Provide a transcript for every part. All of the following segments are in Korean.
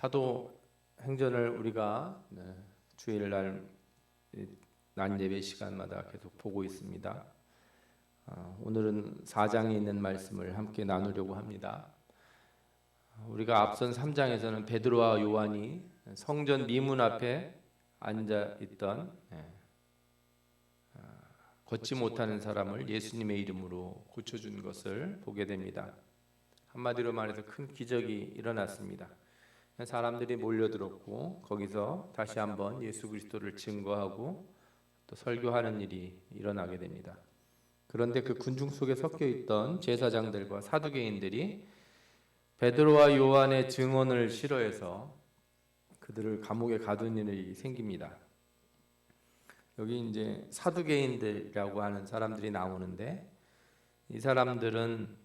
사도 행전을 우리가 네, 주일날 난 예배 시간마다 계속 보고 있습니다. 어, 오늘은 4장에 있는 말씀을 함께 나누려고 합니다. 우리가 앞선 3장에서는 베드로와 요한이 성전 미문 앞에 앉아 있던 예, 어, 걷지 못하는 사람을 예수님의 이름으로 고쳐준 것을 보게 됩니다. 한마디로 말해서 큰 기적이 일어났습니다. 사람들이 몰려들었고 거기서 다시 한번 예수 그리스도를 증거하고 또 설교하는 일이 일어나게 됩니다. 그런데 그 군중 속에 섞여 있던 제사장들과 사두개인들이 베드로와 요한의 증언을 싫어해서 그들을 감옥에 가둔 일이 생깁니다. 여기 이제 사두개인들이라고 하는 사람들이 나오는데 이 사람들은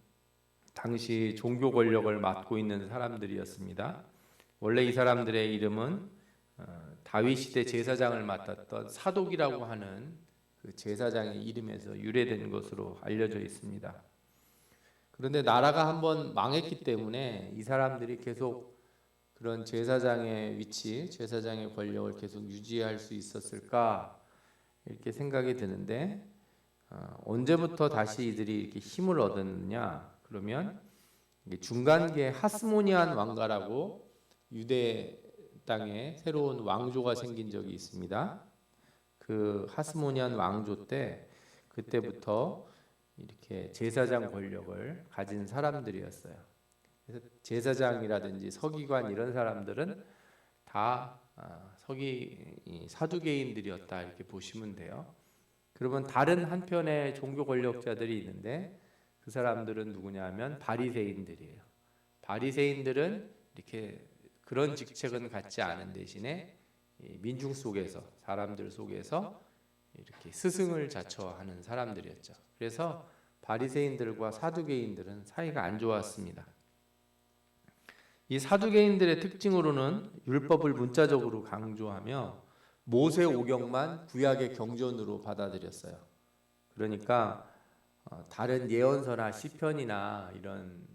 당시 종교 권력을 맡고 있는 사람들이었습니다. 원래 이 사람들의 이름은 어, 다윗 시대 제사장을 맡았던 사독이라고 하는 그 제사장의 이름에서 유래된 것으로 알려져 있습니다. 그런데 나라가 한번 망했기 때문에 이 사람들이 계속 그런 제사장의 위치, 제사장의 권력을 계속 유지할 수 있었을까 이렇게 생각이 드는데 어, 언제부터 다시 이들이 이렇게 힘을 얻었느냐? 그러면 중간계 하스모니안 왕가라고 유대 땅에 새로운 왕조가 생긴 적이 있습니다. 그 하스모니안 왕조 때 그때부터 이렇게 제사장 권력을 가진 사람들이었어요. 그래서 제사장이라든지 서기관 이런 사람들은 다 아, 서기 사두개인들이었다 이렇게 보시면 돼요. 그러면 다른 한편의 종교 권력자들이 있는데 그 사람들은 누구냐면 바리새인들이에요. 바리새인들은 이렇게 그런 직책은 갖지 않은 대신에 민중 속에서 사람들 속에서 이렇게 스승을 자처하는 사람들이었죠. 그래서 바리새인들과 사두개인들은 사이가 안 좋았습니다. 이 사두개인들의 특징으로는 율법을 문자적으로 강조하며 모세 오경만 구약의 경전으로 받아들였어요. 그러니까 어, 다른 예언서나 시편이나 이런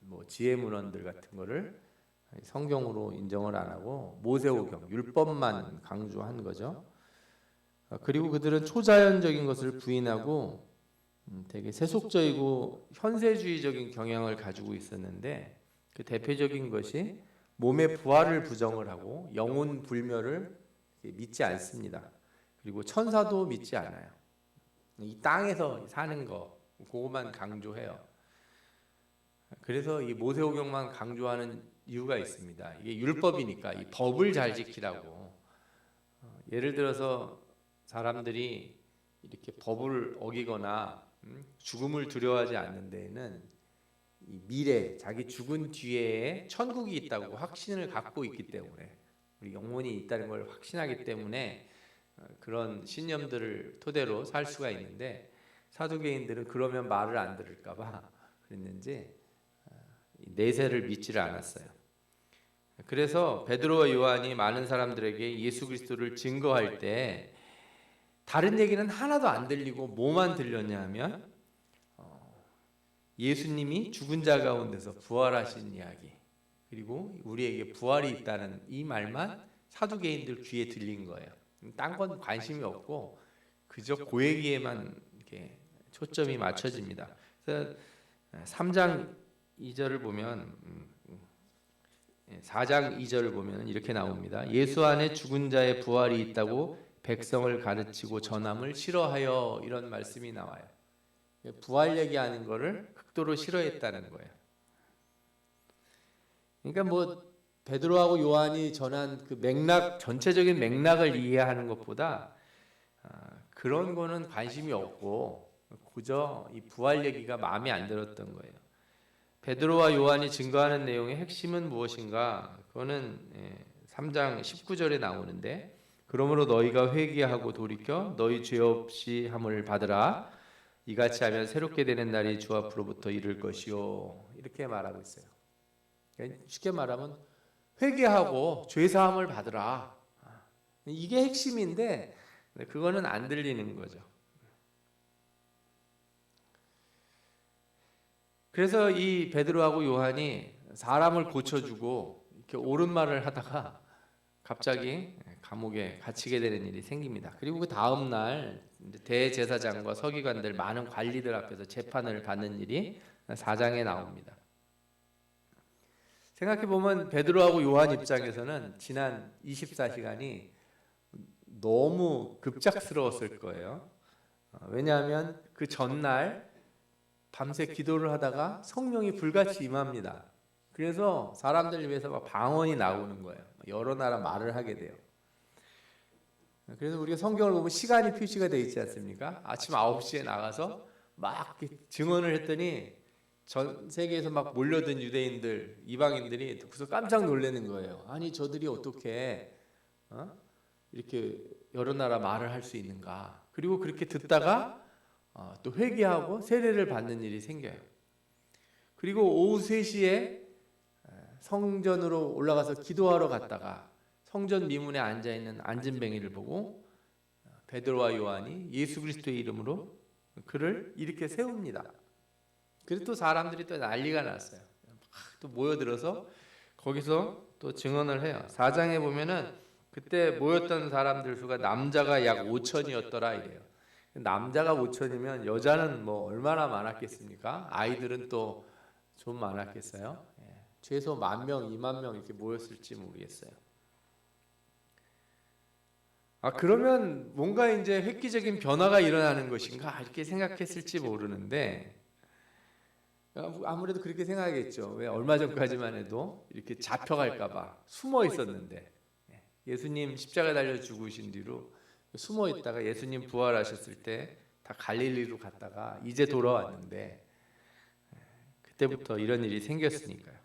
뭐 지혜 문헌들 같은 거를 성경으로 인정을 안 하고 모세오경 율법만 강조한 거죠. 어, 그리고 그들은 초자연적인 것을 부인하고 음, 되게 세속적이고 현세주의적인 경향을 가지고 있었는데 그 대표적인 것이 몸의 부활을 부정을 하고 영혼 불멸을 믿지 않습니다. 그리고 천사도 믿지 않아요. 이 땅에서 사는 거 그거만 강조해요. 그래서 이 모세오경만 강조하는 이유가 있습니다. 이게 율법이니까 이 법을 잘 지키라고. 어, 예를 들어서 사람들이 이렇게 법을 어기거나 음, 죽음을 두려워하지 않는 데에는 이 미래, 자기 죽은 뒤에 천국이 있다고 확신을 갖고 있기 때문에 우리 영혼이 있다는 걸 확신하기 때문에 어, 그런 신념들을 토대로 살 수가 있는데 사두개인들은 그러면 말을 안 들을까봐 그랬는지 내세를 믿지를 않았어요. 그래서 베드로와 요한이 많은 사람들에게 예수 그리스도를 증거할 때 다른 얘기는 하나도 안 들리고 뭐만 들렸냐면 어, 예수님이 죽은 자 가운데서 부활하신 이야기 그리고 우리에게 부활이 있다는 이 말만 사두개인들 귀에 들린 거예요. 딴 건 관심이 없고 그저 그 얘기에만 이렇게 초점이 맞춰집니다. 그래서 3장 2절을 보면 4장 음, 2절을 음, 보면 이렇게 나옵니다. 예수 안에 죽은 자의 부활이 있다고 백성을 가르치고 전함을 싫어하여 이런 말씀이 나와요. 부활 얘기하는 거를 극도로 싫어했다는 거예요. 그러니까 뭐 베드로하고 요한이 전한 그 맥락 전체적인 맥락을 이해하는 것보다 아, 그런 거는 관심이 없고 그저 이 부활 얘기가 마음에 안 들었던 거예요. 베드로와 요한이 증거하는 내용의 핵심은 무엇인가? 그거는 3장 예, 19절에 나오는데 그러므로 너희가 회개하고 돌이켜 너희 죄 없이 함을 받으라 이같이 하면 새롭게 되는 날이 주 앞으로부터 이를 것이요 이렇게 말하고 있어요. 그러니까 쉽게 말하면 회개하고 죄 사함을 받으라 이게 핵심인데 그거는 안 들리는 거죠. 그래서 이 베드로하고 요한이 사람을 고쳐주고 이렇게 옳은 말을 하다가 갑자기 감옥에 갇히게 되는 일이 생깁니다. 그리고 그 다음 날 대제사장과 서기관들 많은 관리들 앞에서 재판을 받는 일이 4장에 나옵니다. 생각해 보면 베드로하고 요한 입장에서는 지난 24시간이 너무 급작스러웠을 거예요. 어, 왜냐하면 그 전날 밤새 기도를 하다가 성령이 불같이 임합니다. 그래서 사람들 위해서 막 방언이 나오는 거예요. 여러 나라 말을 하게 돼요. 그래서 우리가 성경을 보면 시간이 표시가 되어 있지 않습니까? 아침 9시에 나가서 막 증언을 했더니 전 세계에서 막 몰려든 유대인들, 이방인들이 듣고서 깜짝 놀라는 거예요. 아니 저들이 어떻게 어? 이렇게 여러 나라 말을 할 수 있는가? 그리고 그렇게 듣다가 어, 또 회개하고 세례를 받는 일이 생겨요. 그리고 오후 3시에 성전으로 올라가서 기도하러 갔다가 성전 미문에 앉아 있는 안진뱅이를 보고 베드로와 요한이 예수 그리스도의 이름으로 그를 이렇게 세웁니다. 그래서 또 사람들이 또 난리가 났어요. 막또 모여들어서 거기서 또 증언을 해요. 4장에 보면은 그때 모였던 사람들 수가 남자가 약 5천이었더라 이래요. 남자가 5천이면 여자는 뭐 얼마나 많았겠습니까? 아이들은 또 좀 많았겠어요. 예. 최소 만 명, 2만 명 이렇게 모였을지 모르겠어요. 아 그러면 뭔가 이제 획기적인 변화가 일어나는 것인가 이렇게 생각했을지 모르는데 아무래도 그렇게 생각하겠죠. 왜 얼마 전까지만 해도 이렇게 잡혀갈까봐 숨어 있었는데 예수님 십자가 달려 죽으신 뒤로 숨어 있다가 예수님 부활하셨을 때 다 갈릴리로 갔다가 이제 돌아왔는데 그때부터 이런 일이 생겼으니까요.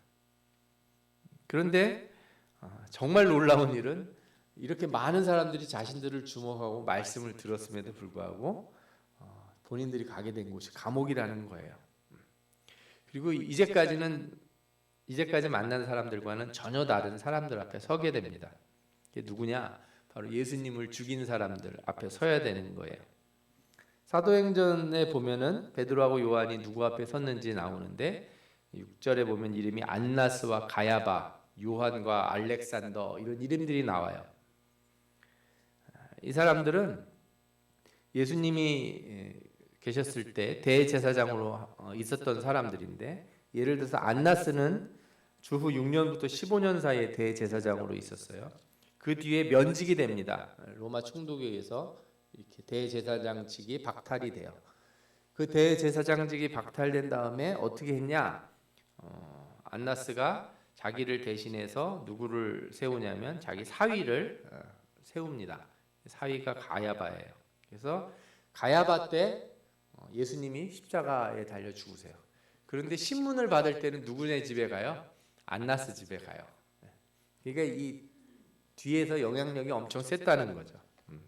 그런데 아, 정말 놀라운 일은 이렇게 많은 사람들이 자신들을 주목하고 말씀을 들었음에도 불구하고 어, 본인들이 가게 된 곳이 감옥이라는 거예요. 그리고 이제까지는 이제까지 만난 사람들과는 전혀 다른 사람들 앞에 서게 됩니다. 이게 누구냐? 바로 예수님을 죽인 사람들 앞에 서야 되는 거예요. 사도행전에 보면은 베드로하고 요한이 누구 앞에 섰는지 나오는데 6절에 보면 이름이 안나스와 가야바, 요한과 알렉산더 이런 이름들이 나와요. 이 사람들은 예수님이 예, 계셨을 때 대제사장으로 어, 있었던 사람들인데 예를 들어서 안나스는 주후 6년부터 15년 사이에 대제사장으로 있었어요. 그 뒤에 면직이 됩니다. 로마 총독에 의해서 이렇게 대제사장직이 박탈이 돼요. 그 대제사장직이 박탈된 다음에 어떻게 했냐? 어, 안나스가 자기를 대신해서 누구를 세우냐면 자기 사위를 어, 세웁니다. 사위가 가야바예요. 그래서 가야바 때 어, 예수님이 십자가에 달려 죽으세요. 그런데 신문을 받을 때는 누구네 집에 가요? 안나스 집에 가요. 그러니까 이 뒤에서 영향력이 엄청 셌다는 거죠. 음.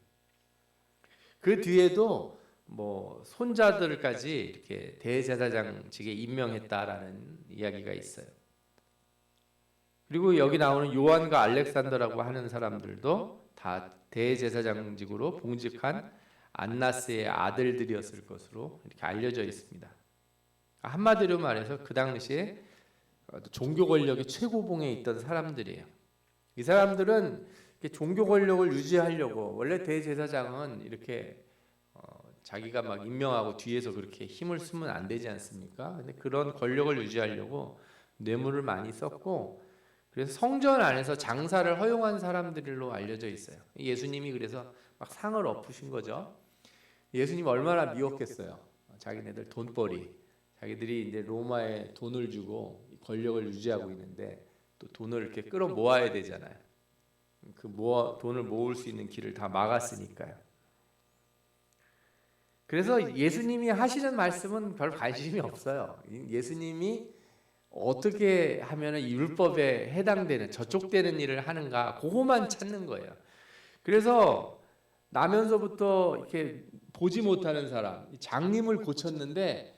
그 뒤에도 뭐 손자들까지 이렇게 대제사장직에 임명했다라는 이야기가 있어요. 그리고 여기 나오는 요한과 알렉산더라고 하는 사람들도 다 대제사장직으로 봉직한 안나스의 아들들이었을 것으로 이렇게 알려져 있습니다. 한마디로 말해서 그 당시에 종교 권력의 최고봉에 있던 사람들이에요. 이 사람들은 종교 권력을 유지하려고 원래 대제사장은 이렇게 어, 자기가 막 임명하고 뒤에서 그렇게 힘을 쓰면 안 되지 않습니까? 근데 그런 권력을 유지하려고 뇌물을 많이 썼고 그래서 성전 안에서 장사를 허용한 사람들로 알려져 있어요. 예수님이 그래서 막 상을 엎으신 거죠. 예수님 얼마나 미웠겠어요. 자기네들 돈벌이, 자기들이 이제 로마에 돈을 주고 권력을 유지하고 있는데 또 돈을 이렇게 끌어 모아야 되잖아요. 그 모아 돈을 모을 수 있는 길을 다 막았으니까요. 그래서 예수님이 하시는 말씀은 별 관심이 없어요. 예수님이 어떻게 하면 율법에 해당되는 저촉되는 일을 하는가 그거만 찾는 거예요. 그래서 나면서부터 이렇게 보지 못하는 사람 장님을 고쳤는데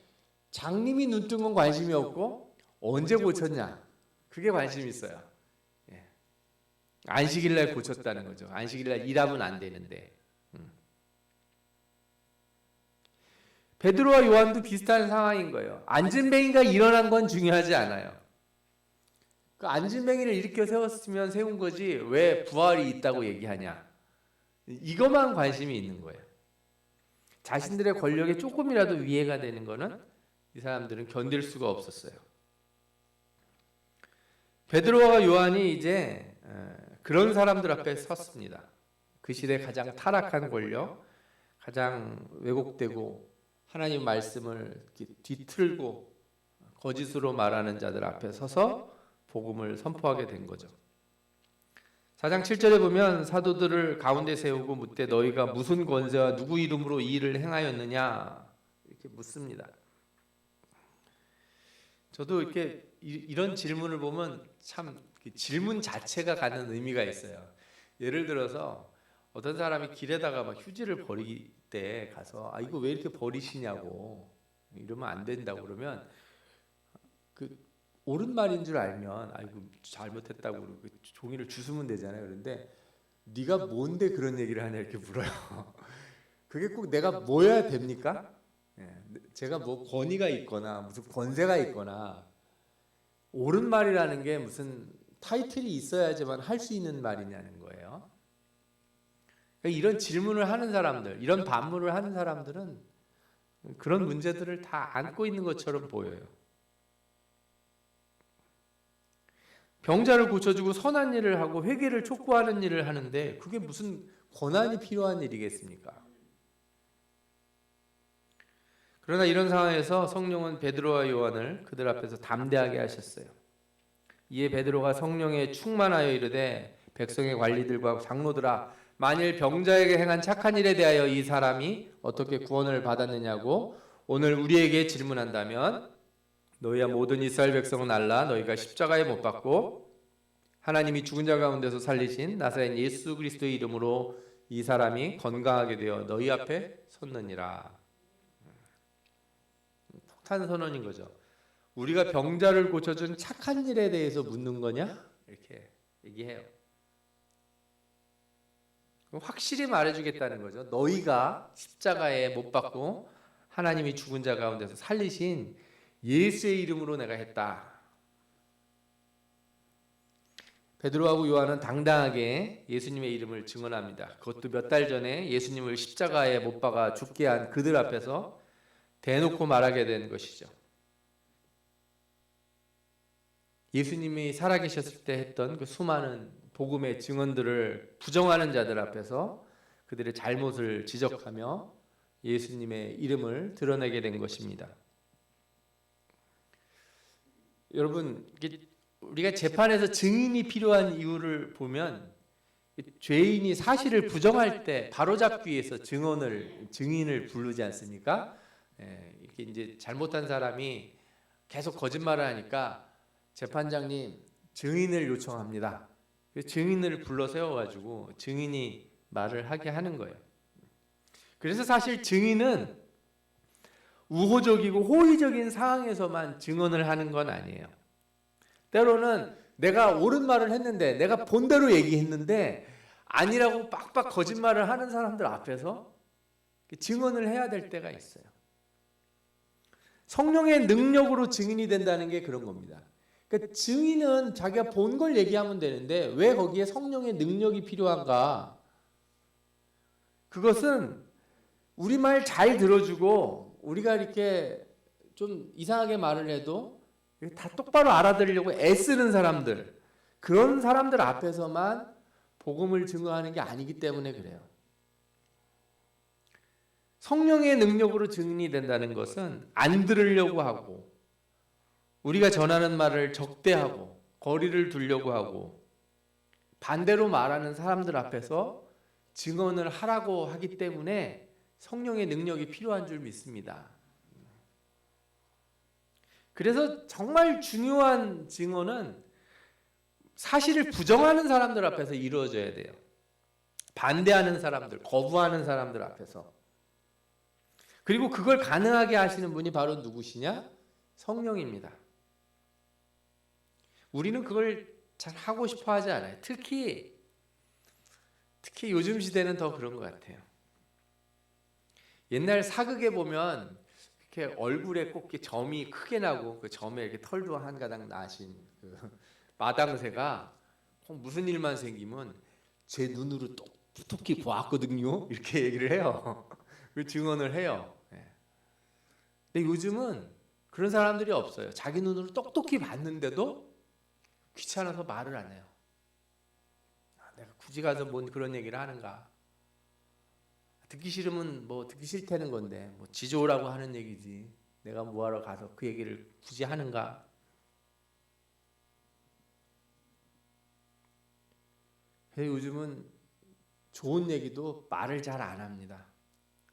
장님이 눈뜬 건 관심이 없고 언제 고쳤냐 그게 관심이 있어요. 예. 안식일 날 고쳤다는 거죠. 안식일 날 일하면 안 되는데. 음. 베드로와 요한도 비슷한 상황인 거예요. 안진뱅이가 일어난 건 중요하지 않아요. 그 안진뱅이를 일으켜 세웠으면 세운 거지 왜 부활이 있다고 얘기하냐? 이것만 관심이 있는 거예요. 자신들의 권력에 조금이라도 위해가 되는 거는 이 사람들은 견딜 수가 없었어요. 베드로와 요한이 이제 에, 그런 사람들 앞에 섰습니다. 그 시대 가장 타락한 권력, 가장 왜곡되고 하나님 말씀을 뒤틀고 거짓으로 말하는 자들 앞에 서서 복음을 선포하게 된 거죠. 4장 7절에 보면 사도들을 가운데 세우고 묻되 너희가 무슨 권세와 누구 이름으로 이 일을 행하였느냐 이렇게 묻습니다. 저도 이렇게 이- 이런 질문을 보면 참그 질문 자체가 갖는 의미가 있어요. 예를 들어서 어떤 사람이 길에다가 막 휴지를 버릴 때 가서 아 이거 왜 이렇게 버리시냐고 이러면 안 된다고 그러면 그 옳은 말인 줄 알면 아이고 잘못했다고 그러고 그 종이를 주스면 되잖아요. 그런데 네가 뭔데 그런 얘기를 하냐 이렇게 물어요. 그게 꼭 내가 뭐야 됩니까? 예, 제가 뭐 권위가 있거나 무슨 권세가 있거나 옳은 말이라는 게 무슨 타이틀이 있어야지만 할 수 있는 말이냐는 거예요. 그러니까 이런 질문을 하는 사람들, 이런 반문을 하는 사람들은 그런 문제들을 다 안고 있는 것처럼 보여요. 병자를 고쳐주고 선한 일을 하고 회개를 촉구하는 일을 하는데 그게 무슨 권한이 필요한 일이겠습니까? 그러나 이런 상황에서 성령은 베드로와 요한을 그들 앞에서 담대하게 하셨어요. 이에 베드로가 성령에 충만하여 이르되 백성의 관리들과 장로들아 만일 병자에게 행한 착한 일에 대하여 이 사람이 어떻게 구원을 받았느냐고 오늘 우리에게 질문한다면 너희야 모든 이스라엘 백성은 알라 너희가 십자가에 못 박고 하나님이 죽은 자 가운데서 살리신 나사렛 예수 그리스도의 이름으로 이 사람이 건강하게 되어 너희 앞에 섰느니라. 폭탄 선언인 거죠. 우리가 병자를 고쳐준 착한 일에 대해서 묻는 거냐? 이렇게 얘기해요. 확실히 말해주겠다는 거죠. 너희가 십자가에 못 박고 하나님이 죽은 자 가운데서 살리신 예수의 이름으로 내가 했다. 베드로하고 요한은 당당하게 예수님의 이름을 증언합니다. 그것도 몇 달 전에 예수님을 십자가에 못 박아 죽게 한 그들 앞에서 대놓고 말하게 된 것이죠. 예수님이 살아계셨을 때 했던 그 수많은 복음의 증언들을 부정하는 자들 앞에서 그들의 잘못을 지적하며 예수님의 이름을 드러내게 된 것입니다. 여러분, 우리가 재판에서 증인이 필요한 이유를 보면 죄인이 사실을 부정할 때 바로잡기 위해서 증언을 증인을 부르지 않습니까? 예, 이렇게 이제 잘못한 사람이 계속 거짓말을 하니까 재판장님 증인을 요청합니다. 그 증인을 불러 세워가지고 증인이 말을 하게 하는 거예요. 그래서 사실 증인은 우호적이고 호의적인 상황에서만 증언을 하는 건 아니에요. 때로는 내가 옳은 말을 했는데 내가 본대로 얘기했는데 아니라고 빡빡 거짓말을 하는 사람들 앞에서 증언을 해야 될 때가 있어요. 성령의 능력으로 증인이 된다는 게 그런 겁니다. 그러니까 증인은 자기가 본 걸 얘기하면 되는데 왜 거기에 성령의 능력이 필요한가? 그것은 우리 말 잘 들어주고 우리가 이렇게 좀 이상하게 말을 해도 다 똑바로 알아들으려고 애쓰는 사람들 그런 사람들 앞에서만 복음을 증거하는 게 아니기 때문에 그래요. 성령의 능력으로 증인이 된다는 것은 안 들으려고 하고 우리가 전하는 말을 적대하고 거리를 두려고 하고 반대로 말하는 사람들 앞에서 증언을 하라고 하기 때문에 성령의 능력이 필요한 줄 믿습니다. 그래서 정말 중요한 증언은 사실을 부정하는 사람들 앞에서 이루어져야 돼요. 반대하는 사람들, 거부하는 사람들 앞에서. 그리고 그걸 가능하게 하시는 분이 바로 누구시냐? 성령입니다. 우리는 그걸 잘 하고 싶어 하지 않아요. 특히 특히 요즘 시대는 더 그런 것 같아요. 옛날 사극에 보면 이렇게 얼굴에 꼭 점이 크게 나고 그 점에 이렇게 털도 한 가닥 나신 그 마당새가 꼭 무슨 일만 생기면 제 눈으로 똑 똑히 보았거든요. 이렇게 얘기를 해요. 그 증언을 해요. 예. 근데 요즘은 그런 사람들이 없어요. 자기 눈으로 똑똑히 봤는데도 귀찮아서 말을 안 해요. 아, 내가 굳이 가서 뭔 그런 얘기를 하는가? 듣기 싫으면 뭐 듣기 싫다는 건데 뭐 지조라고 하는 얘기지. 내가 뭐하러 가서 그 얘기를 굳이 하는가? 요즘은 좋은 얘기도 말을 잘 안 합니다.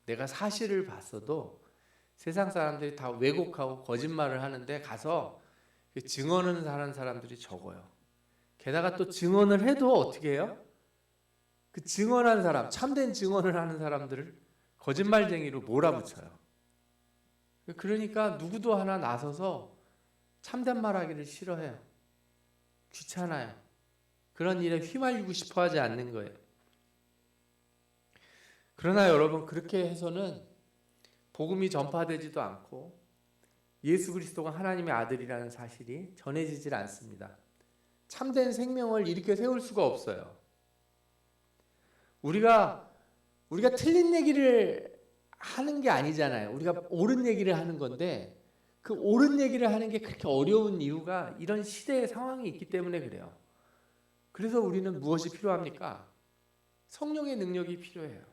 내가 사실을 봤어도 세상 사람들이 다 왜곡하고 거짓말을 하는데 가서 그 증언을 하는 사람들이 적어요. 게다가 또 증언을 해도 어떻게 해요? 그 증언한 사람, 참된 증언을 하는 사람들을 거짓말쟁이로 몰아붙여요. 그러니까 누구도 하나 나서서 참된 말 하기를 싫어해요. 귀찮아요. 그런 일에 휘말리고 싶어 하지 않는 거예요. 그러나 여러분 그렇게 해서는 복음이 전파되지도 않고 예수 그리스도가 하나님의 아들이라는 사실이 전해지질 않습니다. 참된 생명을 일으켜 세울 수가 없어요. 우리가 우리가 틀린 얘기를 하는 게 아니잖아요. 우리가 옳은 얘기를 하는 건데 그 옳은 얘기를 하는 게 그렇게 어려운 이유가 이런 시대의 상황이 있기 때문에 그래요. 그래서 우리는 무엇이 필요합니까? 성령의 능력이 필요해요.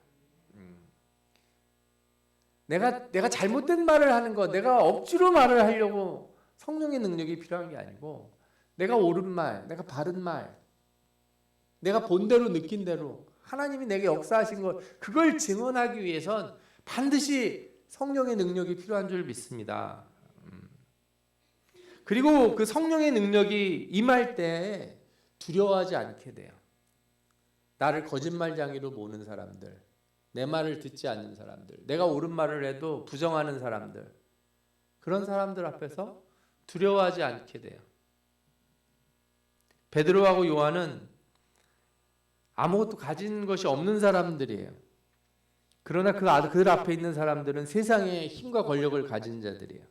음. 내가 내가 잘못된 말을 하는 거, 내가 억지로 말을 하려고 성령의 능력이 필요한 게 아니고 내가 옳은 말, 내가 바른 말, 내가 본대로 느낀 대로 하나님이 내게 역사하신 것 그걸 증언하기 위해선 반드시 성령의 능력이 필요한 줄 믿습니다. 음. 그리고 그 성령의 능력이 임할 때 두려워하지 않게 돼요. 나를 거짓말장이로 모는 사람들, 내 말을 듣지 않는 사람들, 내가 옳은 말을 해도 부정하는 사람들, 그런 사람들 앞에서 두려워하지 않게 돼요. 베드로하고 요한은 아무것도 가진 것이 없는 사람들이에요. 그러나 그 아- 그들 앞에 있는 사람들은 세상의 힘과 권력을 가진 자들이에요.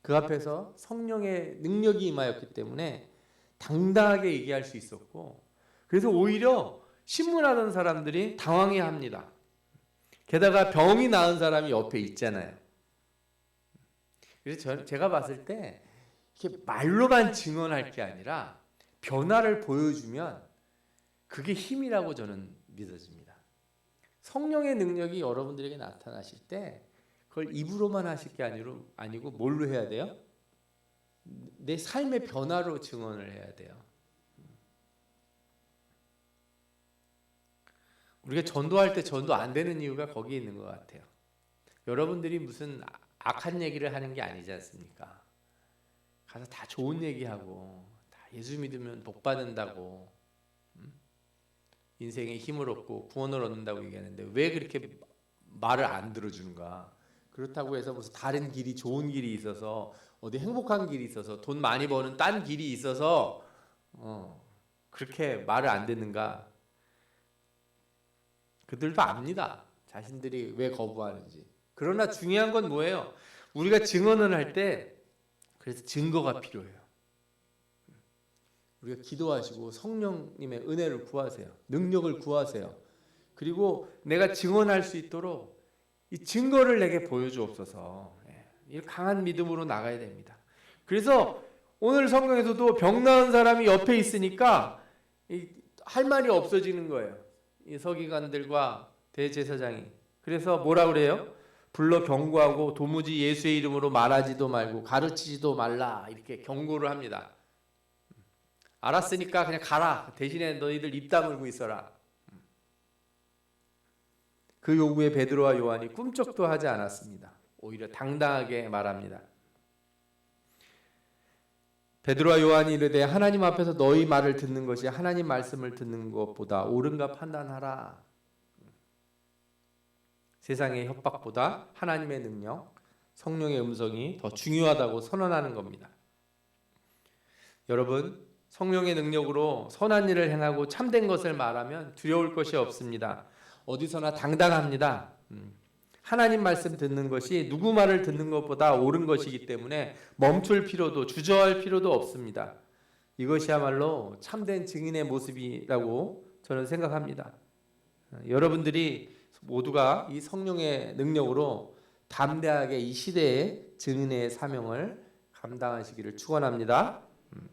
그 앞에서 성령의 능력이 임하였기 때문에 당당하게 얘기할 수 있었고, 그래서 오히려 신문하던 사람들이 당황해 합니다. 게다가 병이 나은 사람이 옆에 있잖아요. 그래서 저, 제가 봤을 때 이렇게 말로만 증언할 게 아니라 변화를 보여주면 그게 힘이라고 저는 믿어집니다. 성령의 능력이 여러분들에게 나타나실 때 그걸 입으로만 하실 게 아니로, 아니고 뭘로 해야 돼요? 내 삶의 변화로 증언을 해야 돼요. 우리가 전도할 때 전도 안 되는 이유가 거기에 있는 것 같아요. 여러분들이 무슨 악한 얘기를 하는 게 아니지 않습니까? 가서 다 좋은 얘기하고 다 예수 믿으면 복 받는다고 음? 인생에 힘을 얻고 구원을 얻는다고 얘기하는데 왜 그렇게 말을 안 들어주는가? 그렇다고 해서 무슨 다른 길이 좋은 길이 있어서 어디 행복한 길이 있어서 돈 많이 버는 딴 길이 있어서 어, 그렇게 말을 안 듣는가? 그들도 압니다. 자신들이 왜 거부하는지. 그러나 중요한 건 뭐예요? 우리가 증언을 할 때 그래서 증거가 필요해요. 우리가 기도하시고 성령님의 은혜를 구하세요. 능력을 구하세요. 그리고 내가 증언할 수 있도록 이 증거를 내게 보여주옵소서. 예, 이 강한 믿음으로 나가야 됩니다. 그래서 오늘 성경에서도 병 나은 사람이 옆에 있으니까 이할 말이 없어지는 거예요. 이 서기관들과 대제사장이 그래서 뭐라 그래요? 불러 경고하고 도무지 예수의 이름으로 말하지도 말고 가르치지도 말라 이렇게 경고를 합니다. 알았으니까 그냥 가라. 대신에 너희들 입 다물고 있어라. 그 요구에 베드로와 요한이 꿈쩍도 하지 않았습니다. 오히려 당당하게 말합니다. 베드로와 요한이 이르되 하나님 앞에서 너희 말을 듣는 것이 하나님 말씀을 듣는 것보다 옳은가 판단하라. 세상의 협박보다 하나님의 능력, 성령의 음성이 더 중요하다고 선언하는 겁니다. 여러분, 성령의 능력으로 선한 일을 행하고 참된 것을 말하면 두려울 것이 없습니다. 어디서나 당당합니다. 음. 하나님 말씀 듣는 것이 누구 말을 듣는 것보다 옳은 것이기 때문에 멈출 필요도 주저할 필요도 없습니다. 이것이야말로 참된 증인의 모습이라고 저는 생각합니다. 어, 여러분들이 모두가 이 성령의 능력으로 담대하게 이 시대의 증인의 사명을 감당하시기를 축원합니다. 음.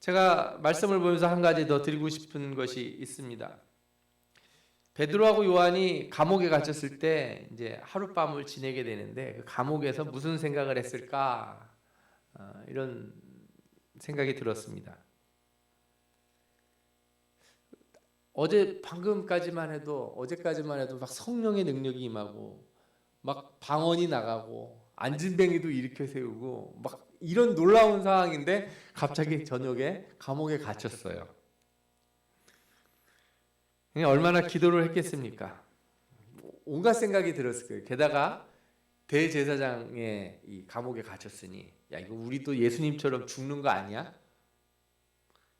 제가 말씀을 보면서 한 가지 더 드리고 싶은 것이 있습니다. 베드로하고 요한이 감옥에 갇혔을 때 이제 하룻밤을 지내게 되는데 그 감옥에서 무슨 생각을 했을까 어, 이런 생각이 들었습니다. 어제 방금까지만 해도 어제까지만 해도 막 성령의 능력이 임하고 막 방언이 나가고 안진뱅이도 일으켜 세우고 막 이런 놀라운 상황인데 갑자기 저녁에 감옥에 갇혔어요. 얼마나 기도를 했겠습니까? 온갖 생각이 들었을 거예요. 게다가 대제사장의 이 감옥에 갇혔으니 야 이거 우리도 예수님처럼 죽는 거 아니야?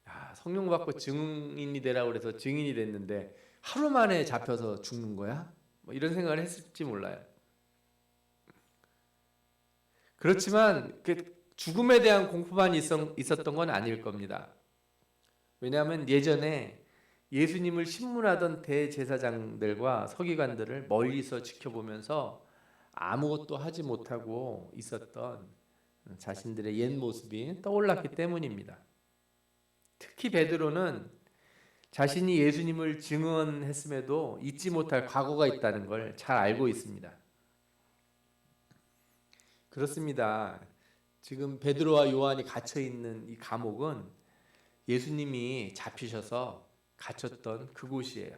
야, 성령 받고 증인이 되라고 그래서 증인이 됐는데 하루 만에 잡혀서 죽는 거야? 뭐 이런 생각을 했을지 몰라요. 그렇지만 그 죽음에 대한 공포만 있었던 건 아닐 겁니다. 왜냐하면 예전에 예수님을 신문하던 대제사장들과 서기관들을 멀리서 지켜보면서 아무것도 하지 못하고 있었던 자신들의 옛 모습이 떠올랐기 때문입니다. 특히 베드로는 자신이 예수님을 증언했음에도 잊지 못할 과거가 있다는 걸 잘 알고 있습니다. 그렇습니다. 지금 베드로와 요한이 갇혀 있는 이 감옥은 예수님이 잡히셔서 갇혔던 그곳이에요.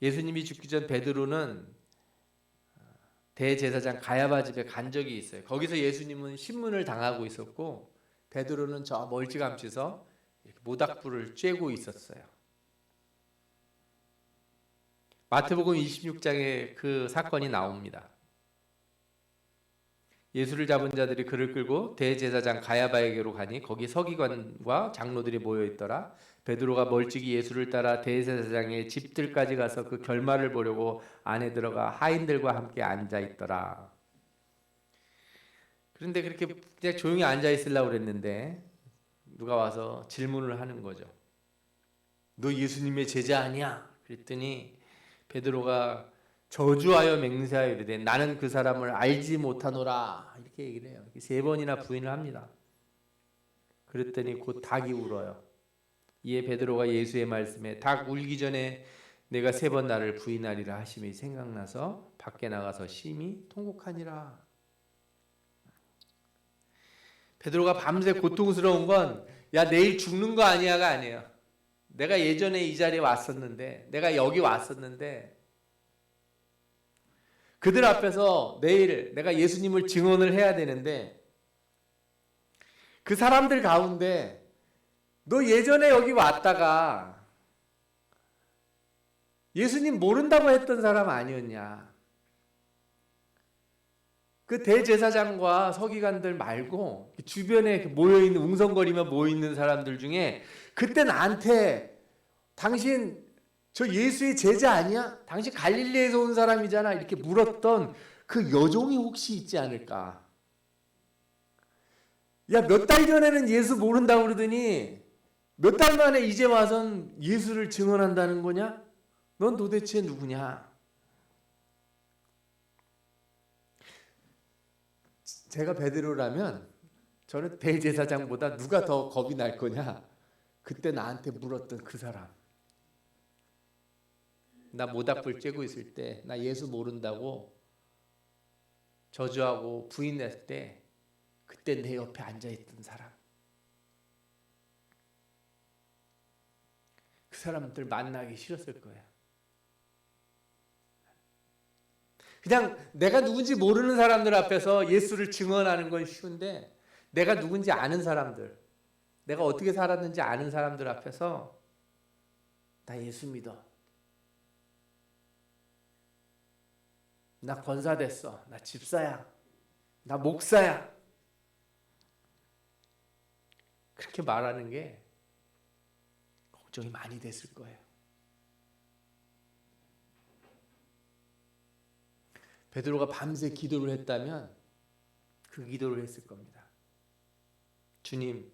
예수님이 죽기 전 베드로는 대제사장 가야바 집에 간 적이 있어요. 거기서 예수님은 신문을 당하고 있었고 베드로는 저 멀찌감치서 모닥불을 쬐고 있었어요. 마태복음 26장에 그 사건이 나옵니다. 예수를 잡은 자들이 그를 끌고 대제사장 가야바에게로 가니 거기 서기관과 장로들이 모여 있더라. 베드로가 멀찍이 예수를 따라 대제사장의 집들까지 가서 그 결말을 보려고 안에 들어가 하인들과 함께 앉아 있더라. 그런데 그렇게 그냥 조용히 앉아 있으려고 그랬는데 누가 와서 질문을 하는 거죠. 너 예수님의 제자 아니야? 그랬더니 베드로가 저주하여 맹세하여 이르되 나는 그 사람을 알지 못하노라 이렇게 얘기를 해요. 세 번이나 부인을 합니다. 그랬더니 곧 닭이 울어요. 이에 베드로가 예수의 말씀에 닭 울기 전에 내가 세 번 나를 부인하리라 하심이 생각나서 밖에 나가서 심히 통곡하니라. 베드로가 밤새 고통스러운 건 야 내일 죽는 거 아니야가 아니에요. 내가 예전에 이 자리에 왔었는데 내가 여기 왔었는데 그들 앞에서 내일 내가 예수님을 증언을 해야 되는데 그 사람들 가운데 너 예전에 여기 왔다가 예수님 모른다고 했던 사람 아니었냐? 그 대제사장과 서기관들 말고 주변에 모여 있는 웅성거리며 모여 있는 사람들 중에 그때 나한테 당신 저 예수의 제자 아니야? 당신 갈릴리에서 온 사람이잖아. 이렇게 물었던 그 여종이 혹시 있지 않을까? 야, 몇 달 전에는 예수 모른다고 그러더니 몇 달 만에 이제 와선 예수를 증언한다는 거냐? 넌 도대체 누구냐? 제가 베드로라면 저는 대제사장보다 누가 더 겁이 날 거냐? 그때 나한테 물었던 그 사람. 나 모닥불 쬐고 있을 때, 나 예수 모른다고 저주하고 부인했을 때, 그때 내 옆에 앉아있던 사람. 그 사람들 만나기 싫었을 거야. 그냥 내가 누군지 모르는 사람들 앞에서 예수를 증언하는 건 쉬운데 내가 누군지 아는 사람들, 내가 어떻게 살았는지 아는 사람들 앞에서 나 예수 믿어. 나 권사 됐어. 나 집사야. 나 목사야. 그렇게 말하는 게 걱정이 많이 됐을 거예요. 베드로가 밤새 기도를 했다면 그 기도를 했을 겁니다. 주님,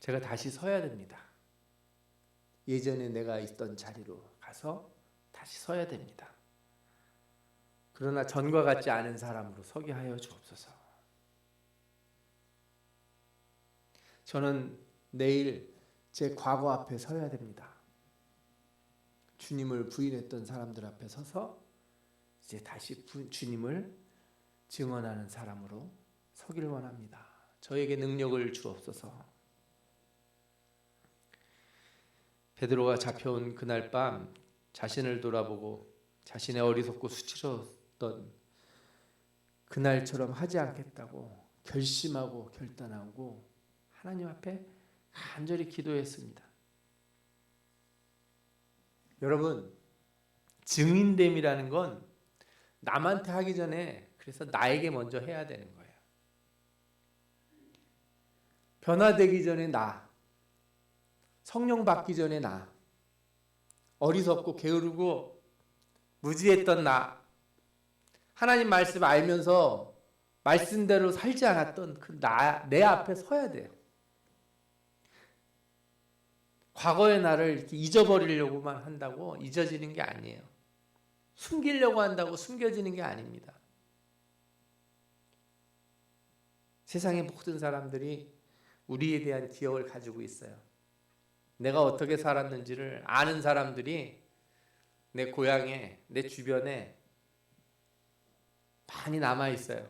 제가 다시 서야 됩니다. 예전에 내가 있던 자리로 가서 다시 서야 됩니다. 그러나 전과 같지 않은 사람으로 서게 하여 주옵소서. 저는 내일 제 과거 앞에 서야 됩니다. 주님을 부인했던 사람들 앞에 서서 이제 다시 부- 주님을 증언하는 사람으로 서길 원합니다. 저에게 능력을 주옵소서. 베드로가 잡혀온 그날 밤 자신을 돌아보고 자신의 어리석고 수치스러웠던 그날처럼 하지 않겠다고 결심하고 결단하고 하나님 앞에 간절히 기도했습니다. 여러분 증인됨이라는 건 남한테 하기 전에 그래서 나에게 먼저 해야 되는 거예요. 변화되기 전에 나, 성령 받기 전에 나, 어리석고 게으르고 무지했던 나, 하나님 말씀 알면서 말씀대로 살지 않았던 그 나, 내 앞에 서야 돼요. 과거의 나를 잊어버리려고만 한다고 잊어지는 게 아니에요. 숨기려고 한다고 숨겨지는 게 아닙니다. 세상의 모든 사람들이 우리에 대한 기억을 가지고 있어요. 내가 어떻게 살았는지를 아는 사람들이 내 고향에, 내 주변에 많이 남아 있어요.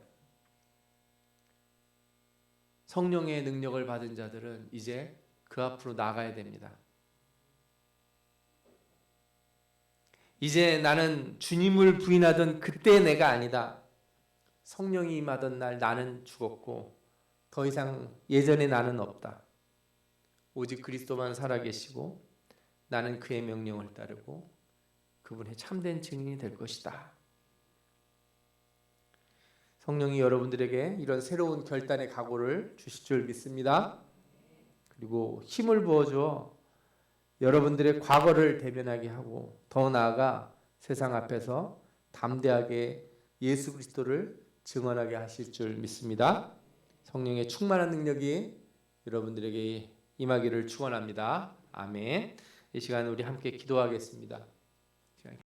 성령의 능력을 받은 자들은 이제 그 앞으로 나가야 됩니다. 이제 나는 주님을 부인하던 그때 내가 아니다. 성령이 임하던 날 나는 죽었고 더 이상 예전의 나는 없다. 오직 그리스도만 살아계시고 나는 그의 명령을 따르고 그분의 참된 증인이 될 것이다. 성령이 여러분들에게 이런 새로운 결단의 각오를 주실 줄 믿습니다. 그리고 힘을 부어줘 여러분들의 과거를 대변하게 하고 더 나아가 세상 앞에서 담대하게 예수 그리스도를 증언하게 하실 줄 믿습니다. 성령의 충만한 능력이 여러분들에게 임하기를 축원합니다. 아멘. 이 시간 우리 함께 기도하겠습니다.